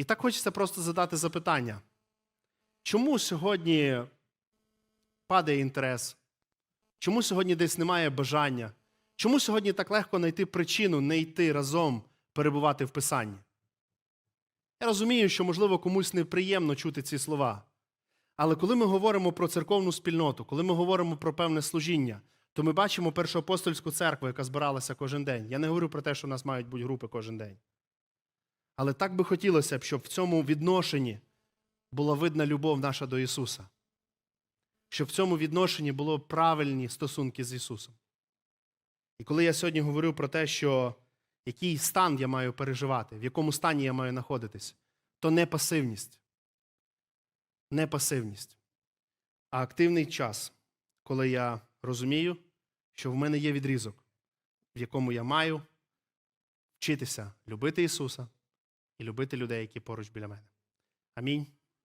І так хочеться просто задати запитання. Чому сьогодні падає інтерес? Чому сьогодні десь немає бажання? Чому сьогодні так легко знайти причину не йти разом перебувати в Писанні? Я розумію, що, можливо, комусь неприємно чути ці слова. Але коли ми говоримо про церковну спільноту, коли ми говоримо про певне служіння, то ми бачимо першоапостольську церкву, яка збиралася кожен день. Я не говорю про те, що у нас мають бути групи кожен день. Але так би хотілося б, щоб в цьому відношенні була видна любов наша до Ісуса. Щоб в цьому відношенні було правильні стосунки з Ісусом. І коли я сьогодні говорю про те, що який стан я маю переживати, в якому стані я маю знаходитись, то не пасивність. Не пасивність, а активний час, коли я розумію, що в мене є відрізок, в якому я маю вчитися любити Ісуса і любити людей, які поруч біля мене. Амінь.